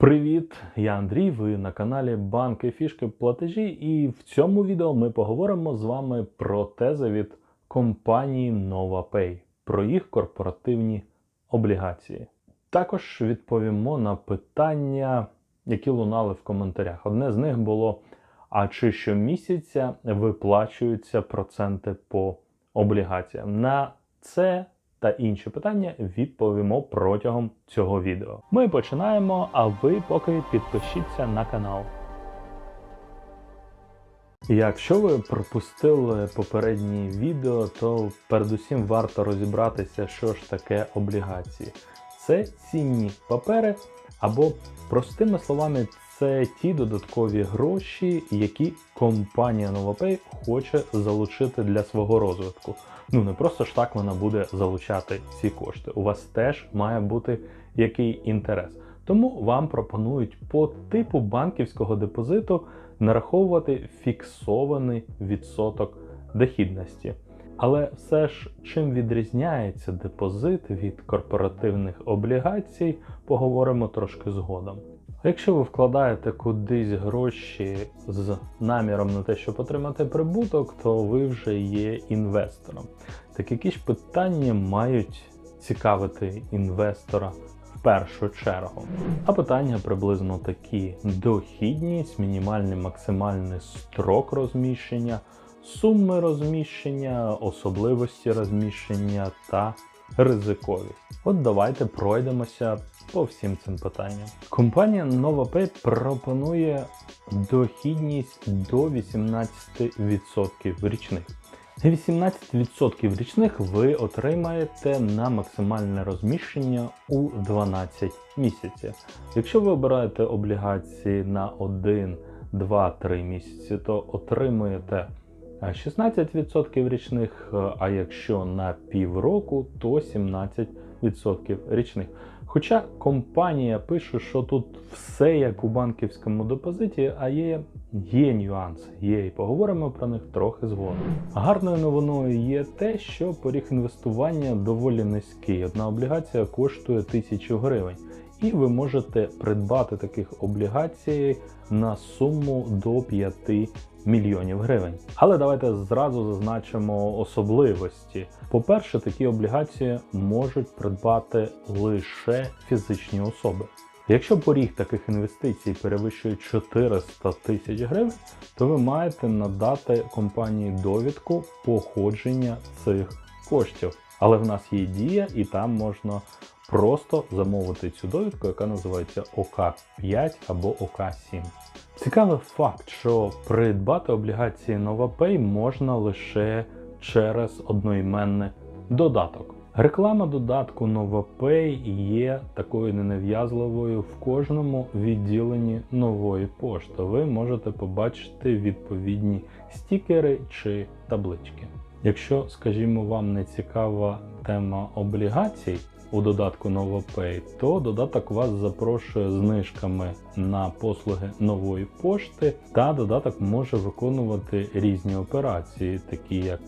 Привіт, я Андрій. Ви на каналі Банки Фішки Платежі, і в цьому відео ми поговоримо з вами про тези від компанії NovaPay, про їх корпоративні облігації. Також відповімо на питання, які лунали в коментарях. Одне з них було: а чи щомісяця виплачуються проценти по облігаціям? На це та інші питання відповімо протягом цього відео. Ми починаємо, а ви поки підпишіться на канал. Якщо ви пропустили попередні відео, то передусім варто розібратися, що ж таке облігації. Це цінні папери, або, простими словами, це ті додаткові гроші, які компанія NovaPay хоче залучити для свого розвитку. Ну не просто ж так вона буде залучати ці кошти. У вас теж має бути який інтерес. Тому вам пропонують по типу банківського депозиту нараховувати фіксований відсоток дохідності. Але все ж чим відрізняється депозит від корпоративних облігацій, поговоримо трошки згодом. Якщо ви вкладаєте кудись гроші з наміром на те, щоб отримати прибуток, то ви вже є інвестором. Так які ж питання мають цікавити інвестора в першу чергу? А питання приблизно такі: дохідність, мінімальний максимальний строк розміщення, суми розміщення, особливості розміщення та ризиковість. От давайте пройдемося по всім цим питанням. Компанія NovaPay пропонує дохідність до 18% річних. 18% річних ви отримаєте на максимальне розміщення у 12 місяців. Якщо ви обираєте облігації на 1, 2, 3 місяці, то отримуєте 16% річних, а якщо на півроку, то 17% річних. Хоча компанія пише, що тут все як у банківському депозиті, а є, є нюанси, є і поговоримо про них трохи згодом. Гарною новиною є те, що поріг інвестування доволі низький. Одна облігація коштує 1000 гривень. І ви можете придбати таких облігацій на суму до 5 мільйонів гривень. Але давайте зразу зазначимо особливості. По-перше, такі облігації можуть придбати лише фізичні особи. Якщо поріг таких інвестицій перевищує 400 тисяч гривень, то ви маєте надати компанії довідку походження цих коштів. Але в нас є дія, і там можна просто замовити цю довідку, яка називається ОК5 або ОК7. Цікавий факт, що придбати облігації NovaPay можна лише через одноіменний додаток. Реклама додатку NovaPay є такою ненав'язливою в кожному відділенні нової пошти. Ви можете побачити відповідні стікери чи таблички. Якщо, скажімо, вам не цікава тема облігацій у додатку новопей, то додаток вас запрошує знижками на послуги нової пошти, та додаток може виконувати різні операції, такі як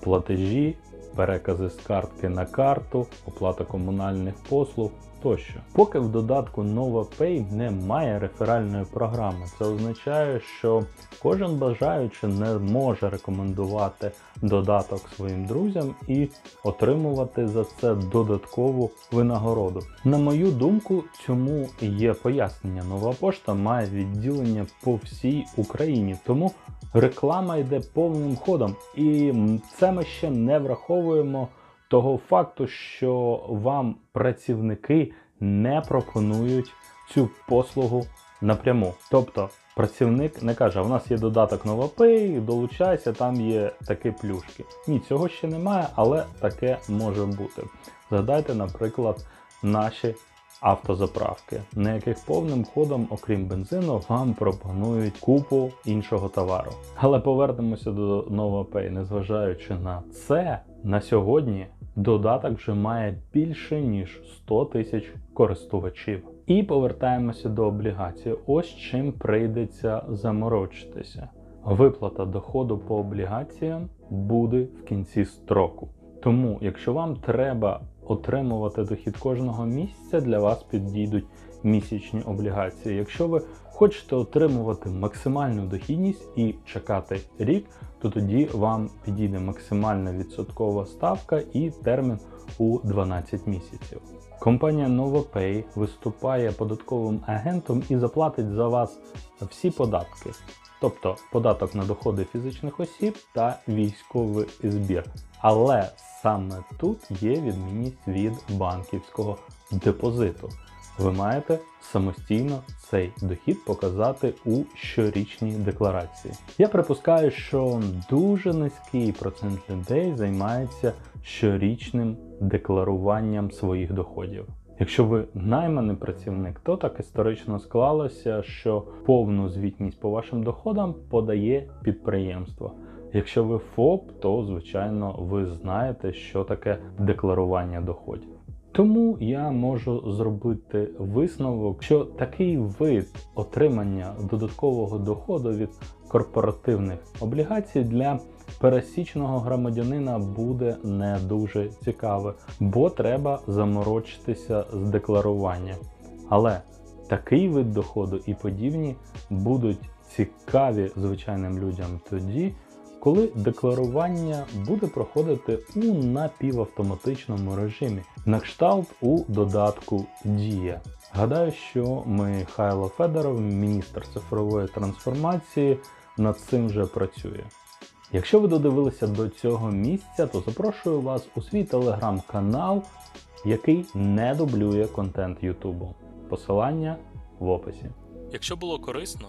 платежі, перекази з картки на карту, оплата комунальних послуг тощо. Поки в додатку NovaPay немає реферальної програми, це означає, що кожен бажаючий не може рекомендувати додаток своїм друзям і отримувати за це додаткову винагороду. На мою думку, цьому є пояснення. Нова пошта має відділення по всій Україні, тому реклама йде повним ходом, і це ми ще не враховуємо того факту, що вам працівники не пропонують цю послугу напряму. Тобто працівник не каже, у нас є додаток NovaPay, долучайся, там є такі плюшки. Ні, цього ще немає, але таке може бути. Згадайте, наприклад, наші автозаправки, на яких повним ходом, окрім бензину, вам пропонують купу іншого товару. Але повернемося до NovaPay, незважаючи на це, на сьогодні додаток вже має більше ніж 100 тисяч користувачів. І повертаємося до облігацій. Ось чим прийдеться заморочитися. Виплата доходу по облігаціям буде в кінці строку. Тому, якщо вам треба отримувати дохід кожного місяця, для вас підійдуть місячні облігації. Якщо ви хочете отримувати максимальну дохідність і чекати рік, то тоді вам підійде максимальна відсоткова ставка і термін у 12 місяців. Компанія NovoPay виступає податковим агентом і заплатить за вас всі податки, тобто податок на доходи фізичних осіб та військовий збір. Але саме тут є відмінність від банківського депозиту. Ви маєте самостійно цей дохід показати у щорічній декларації. Я припускаю, що дуже низький процент людей займається щорічним декларуванням своїх доходів. Якщо ви найманий працівник, то так історично склалося, що повну звітність по вашим доходам подає підприємство. Якщо ви ФОП, то звичайно ви знаєте, що таке декларування доходів. Тому я можу зробити висновок, що такий вид отримання додаткового доходу від корпоративних облігацій для пересічного громадянина буде не дуже цікаве, бо треба заморочитися з декларуванням. Але такий вид доходу і подібні будуть цікаві звичайним людям тоді, коли декларування буде проходити у напівавтоматичному режимі, на кшталт у додатку Дія. Гадаю, що Михайло Федоров, міністр цифрової трансформації, над цим вже працює. Якщо ви додивилися до цього місця, то запрошую вас у свій телеграм-канал, який не дублює контент Ютубу. Посилання в описі. Якщо було корисно,